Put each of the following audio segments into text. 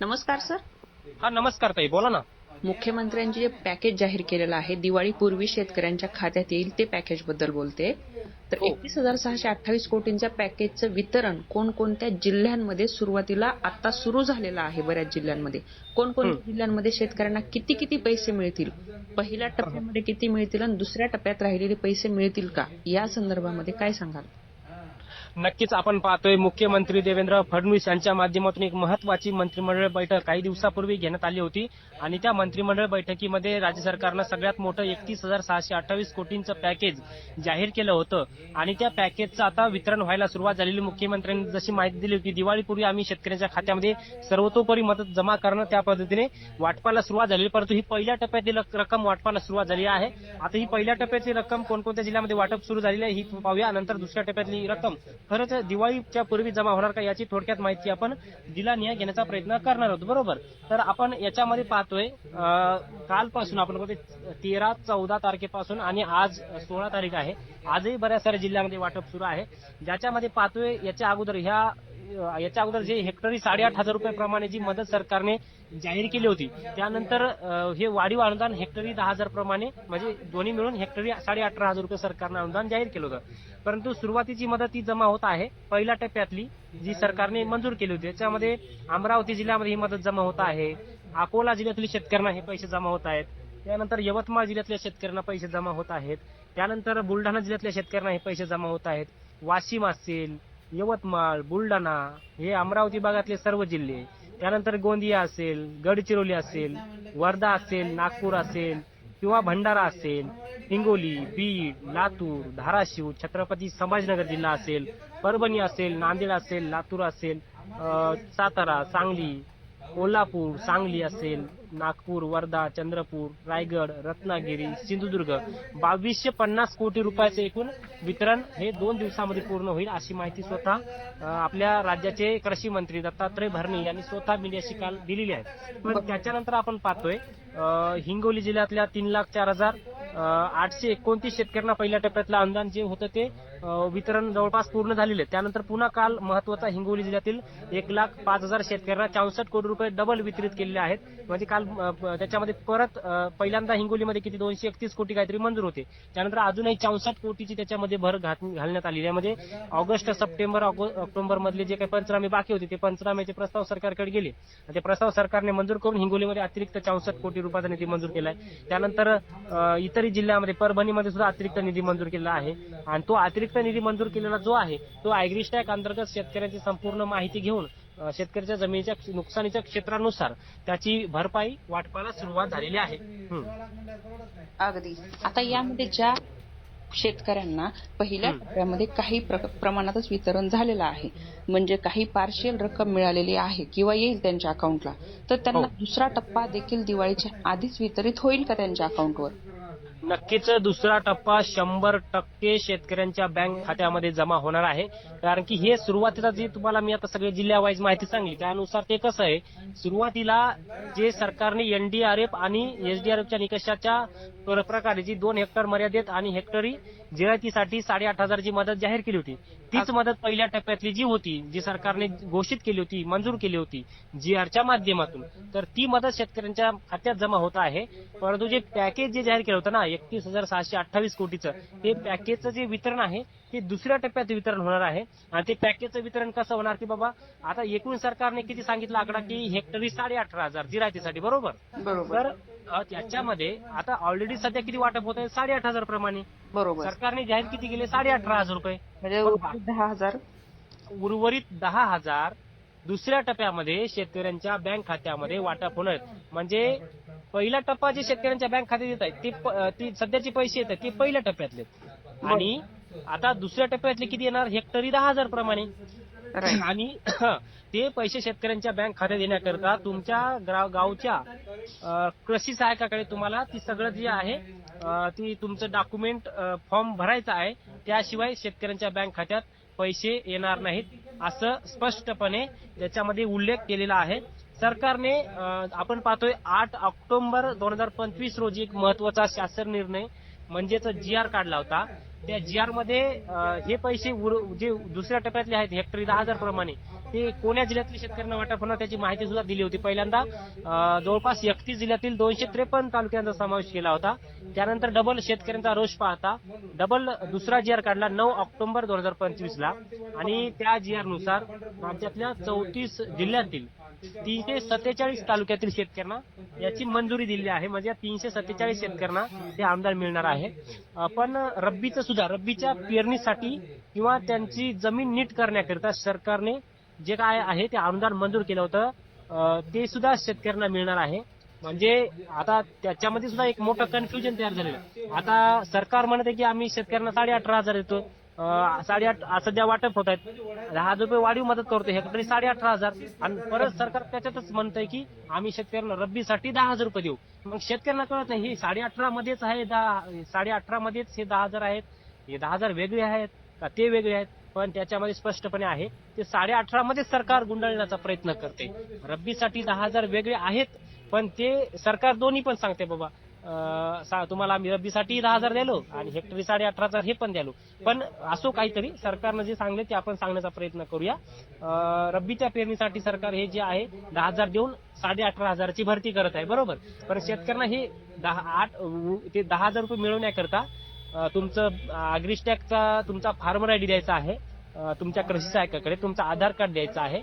नमस्कार सर. हा नमस्कार ताई बोला ना. मुख्यमंत्र्यांचे जे पॅकेज जाहीर केलेलं आहे दिवाळीपूर्वी शेतकऱ्यांच्या खात्यात येईल ते पॅकेजबद्दल बोलते. तर हो. एकवीस हजार सहाशे अठ्ठावीस कोटींच्या पॅकेजचं वितरण कोणकोणत्या जिल्ह्यांमध्ये सुरुवातीला आता सुरू झालेलं आहे बऱ्याच जिल्ह्यांमध्ये? कोणकोणत्या. जिल्ह्यांमध्ये शेतकऱ्यांना किती किती पैसे मिळतील? पहिल्या टप्प्यामध्ये किती मिळतील आणि दुसऱ्या टप्प्यात राहिलेले पैसे मिळतील का? या संदर्भामध्ये काय सांगाल? नक्कीच आपण पाहतोय मुख्यमंत्री देवेंद्र फडणवीस यांच्या माध्यमातून एक महत्वाची मंत्रिमंडळ बैठक काही दिवसापूर्वी घेण्यात आली होती. आणि त्या मंत्रिमंडळ बैठकीमध्ये राज्य सरकारनं सगळ्यात मोठं एकतीस हजार सहाशे अठ्ठावीस कोटींचं पॅकेज जाहीर केलं होतं. आणि त्या पॅकेजचं आता वितरण व्हायला सुरुवात झालेली. मुख्यमंत्र्यांनी जशी माहिती दिली होती दिवाळीपूर्वी आम्ही शेतकऱ्यांच्या खात्यामध्ये सर्वतोपरी मदत जमा करणं त्या पद्धतीने वाटपाला सुरुवात झालेली. परंतु ही पहिल्या टप्प्यातील रक्कम वाटपाला सुरुवात झाली आहे. आता ही पहिल्या टप्प्यातली रक्कम कोणकोणत्या जिल्ह्यामध्ये वाटप सुरू झालेली आहे ही पाहूया. नंतर दुसऱ्या टप्प्यातली रक्कम खरंच दिवाळीच्या पूर्वी जमा होणार का याची थोडक्यात माहिती आपण जिल्हा न्याय घेण्याचा प्रयत्न करणार आहोत. बरोबर? तर आपण याच्यामध्ये पाहतोय कालपासून आपण बघतोय तेरा चौदा तारखेपासून आणि आज सोळा तारीख आहे. आजही बऱ्याच साऱ्या जिल्ह्यामध्ये वाटप सुरू आहे. ज्याच्यामध्ये पाहतोय याच्या अगोदर ह्या याच्या अगोदर जे हेक्टरी साडेआठ हजार रुपयाप्रमाणे जी मदत सरकारने जाहीर केली होती त्यानंतर हे वाढीव अनुदान हेक्टरी दहा हजार प्रमाणे म्हणजे दोन्ही मिळून हेक्टरी साडे अठरा हजार रुपये सरकारनं अनुदान जाहीर केलं होतं. परंतु सुरुवातीची मदत ही जमा होत आहे. पहिल्या टप्प्यातली जी सरकारने मंजूर केली होती त्याच्यामध्ये अमरावती जिल्ह्यामध्ये ही मदत जमा होत आहे. अकोला जिल्ह्यातील शेतकऱ्यांना हे पैसे जमा होत आहेत. त्यानंतर यवतमाळ जिल्ह्यातल्या शेतकऱ्यांना पैसे जमा होत आहेत. त्यानंतर बुलढाणा जिल्ह्यातल्या शेतकऱ्यांना हे पैसे जमा होत आहेत. वाशिम असेल यवतमाळ बुलढाणा हे अमरावती भागातले सर्व जिल्हे. त्यानंतर गोंदिया असेल गडचिरोली असेल वर्धा असेल नागपूर असेल किंवा भंडारा असेल हिंगोली बीड लातूर धाराशिव छत्रपती संभाजीनगर जिल्हा असेल परभणी असेल नांदेड असेल लातूर असेल सातारा सांगली कोल्हापूर सांगली असेल नागपूर वर्धा चंद्रपूर रायगड रत्नागिरी सिंधुदुर्ग. बावीसशे पन्नास कोटी रुपयाचे एकूण वितरण हे दोन दिवसामध्ये पूर्ण होईल अशी माहिती स्वतः आपल्या राज्याचे कृषी मंत्री दत्तात्रय भरणे यांनी स्वतः मीडियाशी काल दिलेली आहे. पण त्याच्यानंतर आपण पाहतोय हिंगोली जिल्ह्यातल्या तीन लाख चार हजार आठशे एकोणतीस शेतकऱ्यांना पहिल्या टप्प्यातलं अनुदान जे होतं ते वितरण जवळपास पूर्ण झालेले आहे. त्यानंतर पुन्हा काल महत्त्वाचा हिंगोली जिल्ह्यातील एक लाख पाच हजार शेतकऱ्यांना चौसष्ट कोटी रुपये डबल वितरित केलेले आहेत. म्हणजे काल त्याच्यामध्ये परत पहिल्यांदा हिंगोलीमध्ये किती दोनशे एकतीस कोटी काहीतरी मंजूर होते. त्यानंतर अजूनही चौसष्ट कोटीची त्याच्यामध्ये भर घात- घालण्यात आलेली आहे म्हणजे ऑगस्ट सप्टेंबर ऑक्टोबर मधले जे काही पंचनामे बाकी होते ते पंचनाम्याचे प्रस्ताव सरकारकडे गेले. आणि ते प्रस्ताव सरकारने मंजूर करून हिंगोलीमध्ये अतिरिक्त चौसष्ट कोटी रुपयाचा निधी मंजूर केला आहे त्यानंतर इतर इतरही जिल्ह्यामध्ये परभणीमध्ये सुद्धा अतिरिक्त निधी मंजूर केला आहे. आणि तो अतिरिक्त निधी मंजूर केलेला जो आहे तो अॅग्रिस्टॅक अंतर्गत शेतकऱ्यांची संपूर्ण माहिती घेऊन शेतकऱ्याच्या जमिनीच्या नुकसानीच्या क्षेत्रानुसार त्याची भरपाई वाटपाला सुरुवात झालेली आहे. अगदी आता यामध्ये ज्या शेतकऱ्यांना पहिल्या. टप्प्यामध्ये काही प्र- प्रमाणातच वितरण झालेलं आहे म्हणजे काही पार्शियल रक्कम मिळालेली आहे किंवा येईल त्यांच्या अकाउंटला तर त्यांना हो. दुसरा टप्पा देखील दिवाळीच्या आधीच वितरित होईल का त्यांच्या अकाउंटवर नक्कीच दुसरा टप्पा शंभर टक्के शेतकऱ्यांच्या बँक खात्यामध्ये जमा होणार आहे. कारण की हे सुरुवातीला जे तुम्हाला मी आता सगळे जिल्ह्यावाईज माहिती सांगली त्यानुसार ते कसं आहे सुरुवातीला जे सरकारने एनडीआरएफ आणि एसडीआरएफच्या निकषाच्या प्र- प्रकारे जी दोन हेक्टर मर्यादेत आणि हेक्टरी जिरायतीसाठी साडेआठ हजारची मदत जाहीर केली होती तीच मदत पहिल्या टप्प्यातली जी होती जी सरकारने घोषित केली होती मंजूर केली होती जी आरच्या माध्यमातून तर ती मदत शेतकऱ्यांच्या खात्यात जमा होत आहे. परंतु जे पॅकेज जे जाहीर केलं होतं ना एकतीस हजार सहाशे अठ्ठावीस कोटीचं. ते पॅकेजचं जे वितरण आहे ते दुसऱ्या टप्प्यात वितरण होणार आहे. आणि ते पॅकेजचं वितरण कसं होणार की बाबा आता एकूण सरकारने किती सांगितलं आकडा की हेक्टरी साडे अठरा हजार जिरायतीसाठी बरोबर? बरोबर. तर त्याच्यामध्ये आता ऑलरेडी सध्या किती वाटप होत आहे साडेआठ हजार प्रमाणे. बरोबर. सरकारने जाहीर किती केले? साडे अठरा हजार रुपये. म्हणजे उर्वरित दहा हजार. उर्वरित दहा हजार दुसऱ्या टप्प्यामध्ये शेतकऱ्यांच्या बँक खात्यामध्ये वाटप होणार. म्हणजे पहिला टप्पा जे शेतकऱ्यांच्या बँक खात्यात येत आहेत. ते ती सध्याचे पैसे येत आहेत ते पहिल्या टप्प्यातले. आणि आता दुसऱ्या टप्प्यातले किती येणार? हेक्टरी दहा हजार प्रमाणे. आणि ते पैसे शेतकऱ्यांच्या बँक खात्यात येण्याकरता तुमच्या गावच्या कृषी सहायकाकडे तुम्हाला ती सगळं जे आहे ती तुमचं डॉक्युमेंट फॉर्म भरायचा आहे त्याशिवाय शेतकऱ्यांच्या बँक खात्यात पैसे येणार नाहीत असं स्पष्टपणे त्याच्यामध्ये उल्लेख केलेला आहे. सरकारने आपण पाहतोय आठ ऑक्टोबर दोन हजार पंचवीस रोजी एक महत्त्वाचा शासन निर्णय म्हणजेच जी आर काढला होता. त्या जी आरमध्ये हे पैसे उर- जे दुसऱ्या टप्प्यातले आहेत हेक्टरी दहा हजार प्रमाणे ते कोण्या जिल्ह्यातील शेतकऱ्यांना वाटप होणार त्याची माहिती सुद्धा दिली होती पहिल्यांदा. जवळपास एकतीस जिल्ह्यातील दोनशे त्रेपन्न तालुक्यांचा समावेश केला होता. त्यानंतर डबल शेतकऱ्यांचा रोष पाहता डबल दुसरा जी आर काढला नऊ ऑक्टोबर दोन हजार पंचवीस ला आणि त्या जी आरनुसार राज्यातल्या चौतीस जिल्ह्यातील तीनशे सत्तेचाळीस तालुक्यातील शेतकऱ्यांना याची मंजुरी दिली आहे. म्हणजे या तीनशे सत्तेचाळीस शेतकऱ्यांना ते आमदार मिळणार आहे. पण रब्बीचं सुद्धा रब्बीच्या पेरणीसाठी किंवा त्यांची जमीन नीट करण्याकरिता सरकारने जे काय आहे ते अनुदान मंजूर केलं होतं. ते सुद्धा शेतकऱ्यांना मिळणार आहे. म्हणजे आता त्याच्यामध्ये सुद्धा एक मोठं कन्फ्युजन तयार झालेलं आता सरकार म्हणत आहे की आम्ही शेतकऱ्यांना साडे अठरा हजार देतो. अं, साडेआठ आ, सध्या वाटप होत आहेत दहा हजार रुपये वाढीव मदत करतो हेक्टरी साडे अठरा हजार. आणि परत सरकार त्याच्यातच म्हणतंय की आम्ही शेतकऱ्यांना रब्बीसाठी दहा हजार रुपये देऊ. मग शेतकऱ्यांना कळत नाही हे साडे अठरा मध्येच आहे दहा साडे अठरा मध्येच हे दहा हजार आहेत. हे दहा हजार वेगळे आहेत का ते वेगळे आहेत? पण त्याच्यामध्ये स्पष्टपणे आहे ते साडे अठरा मध्ये सरकार गुंडाळण्याचा प्रयत्न करते. रब्बीसाठी दहा हजार वेगळे आहेत पण ते सरकार दोन्ही पण सांगते बाबा. सा- तुम्हाला आम्ही रब्बीसाठी दहा हजार द्यालो आणि हेक्टरी साडे अठरा हजार हे पण द्यालो. पण असो काहीतरी सरकारनं जे सांगले ते आपण सांगण्याचा प्रयत्न करूया. रब्बीच्या पेरणीसाठी सरकार हे जे आहे दहा हजार देऊन साडे अठरा हजाराची भरती करत आहे बरोबर? पण शेतकऱ्यांना हे दहा आठ ते दहा हजार रुपये मिळवण्याकरता तुमचं अग्रिस्टॅकचा तुमचा फार्मर आयडी द्यायचा आहे तुमच्या कृषी सहायकाकडे तुमचा आधार कार्ड द्यायचं आहे.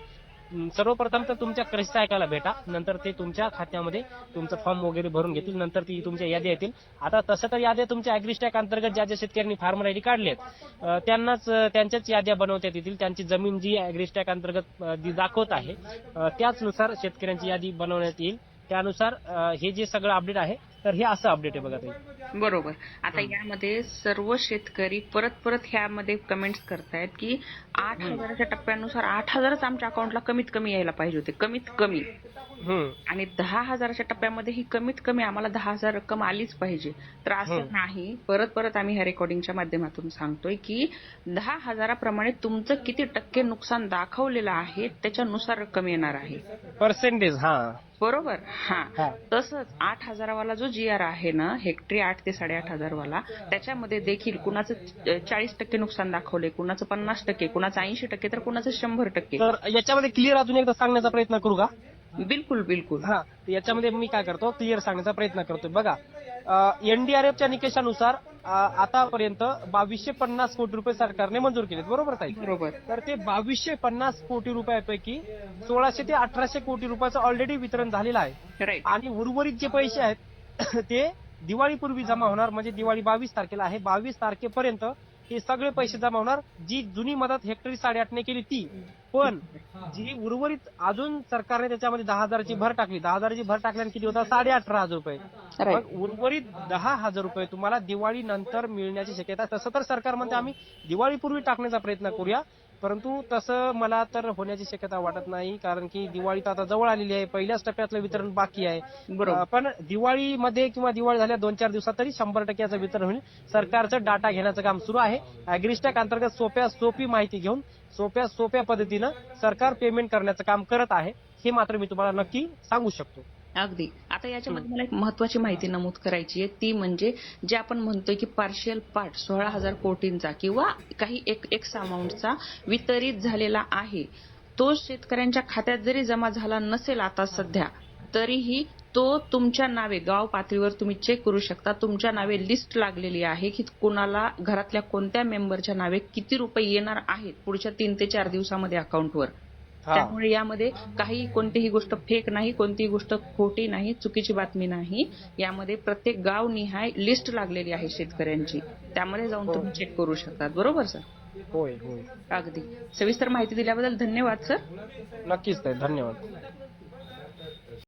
सर्वप्रथम तर तुमच्या कृषी ऐकायला भेटा. नंतर ते तुमच्या खात्यामध्ये तुमचं फॉर्म वगैरे भरून घेतील. नंतर ती तुमच्या याद्या येतील. आता तसं तर याद्या तुमच्या अॅग्रिस्टॅक अंतर्गत ज्या ज्या शेतकऱ्यांनी फार्मर आयडी काढले आहेत त्यांनाच त्यांच्याच याद्या बनवण्यात येतील. त्यांची जमीन जी अॅग्रिस्टॅक अंतर्गत जी दाखवत आहे त्याचनुसार शेतकऱ्यांची यादी बनवण्यात येईल. त्यानुसार हे जे सगळं अपडेट आहे तर हे असं अपडेट आहे बघा बरोबर. आता यामध्ये सर्व शेतकरी परत परत ह्यामध्ये कमेंट्स करतायत की आठ हजाराच्या टप्प्यानुसार आठ हजारच आमच्या अकाउंटला कमीत कमी यायला पाहिजे होते. कमीत कमी. आणि दहा हजाराच्या टप्प्यामध्ये ही कमीत कमी आम्हाला दहा हजार रक्कम आलीच पाहिजे. तर असं. नाही. परत परत आम्ही ह्या रेकॉर्डिंगच्या माध्यमातून सांगतोय की दहा हजाराप्रमाणे तुमचं किती टक्के नुकसान दाखवलेलं आहे त्याच्यानुसार रक्कम येणार आहे. पर्सेंटेज हा. बरोबर? हा. हा. तसंच आठ हजारावाला जो जी आर आहे ना हेक्टरी आठ ते साडेआठ हजारवाला त्याच्यामध्ये देखील कुणाचं चाळीस टक्के नुकसान दाखवले कुणाचं पन्नास टक्के कुणाचं ऐंशी टक्के तर कुणाचं शंभर टक्के. तर याच्यामध्ये क्लिअर अजून एकदा सांगण्याचा प्रयत्न करू का? बिलकुल बिलकुल. हा याच्यामध्ये मी काय करतो क्लिअर सांगण्याचा प्रयत्न करतोय. बघा एनडीआरएफच्या निकषानुसार आतापर्यंत बावीसशे पन्नास कोटी रुपये सरकारने मंजूर केलेत. बरोबर ताई? बरोबर. तर ते बावीसशे पन्नास कोटी रुपयापैकी सोळाशे ते अठराशे कोटी रुपयाचं ऑलरेडी वितरण झालेलं आहे. आणि उर्वरित जे पैसे आहेत ते दिवाळीपूर्वी जमा होणार म्हणजे दिवाळी बावीस तारखेला आहे. बावीस तारखेपर्यंत हे सगळे पैसे जमा होणार. जी जुनी मदत हेक्टरी साडेआठने केली ती पण जी उर्वरित अजून सरकारने त्याच्यामध्ये दहा हजाराची भर टाकली दहा हजाराची भर टाकल्याने किती होता? साडे अठरा हजार रुपये. उर्वरित दहा हजार रुपये तुम्हाला दिवाळी नंतर मिळण्याची शक्यता आहे. तसं तर सरकार म्हणते आम्ही दिवाळीपूर्वी टाकण्याचा प्रयत्न करूया परंतु तसं मला तर होण्याची शक्यता वाटत नाही कारण की दिवाळी तर आता जवळ आलेली आहे पहिल्याच टप्प्यातलं वितरण बाकी आहे. बरोबर. अं, पण दिवाळीमध्ये किंवा दिवाळी झाल्या दोन चार दिवसात तरी शंभर टक्के याचं वितरण होईल. सरकारचं डाटा घेण्याचं काम सुरू आहे. अॅग्रिस्टॅक अंतर्गत सोप्या सोपी माहिती घेऊन सोप्या सोप्या पद्धतीनं सरकार पेमेंट करण्याचं काम करत आहे हे मात्र मी तुम्हाला नक्की सांगू शकतो. अगदी. आता याच्यामध्ये मला एक महत्वाची माहिती नमूद करायची आहे. ती म्हणजे जे आपण म्हणतोय की पार्शियल पार्ट सोळा हजार कोटींचा किंवा काही एक एक्स अमाऊंटचा वितरित झालेला आहे तो शेतकऱ्यांच्या खात्यात जरी जमा झाला नसेल आता सध्या तरीही तो तुमच्या नावे गाव पातळीवर तुम्ही चेक करू शकता. तुमच्या नावे लिस्ट लागलेली आहे की कुणाला घरातल्या कोणत्या मेंबरच्या नावे किती रुपये येणार आहेत पुढच्या तीन ते चार दिवसामध्ये अकाउंटवर त्यामुळे यामध्ये काही कोणतीही गोष्ट फेक नाही कोणतीही गोष्ट खोटी नाही चुकीची बातमी नाही. यामध्ये प्रत्येक गाव निहाय लिस्ट लागलेली आहे शेतकऱ्यांची. त्यामध्ये जाऊन तुम्ही चेक करू शकतात. बरोबर सर होय होय. अगदी. सविस्तर माहिती दिल्याबद्दल धन्यवाद सर नक्कीच धन्यवाद.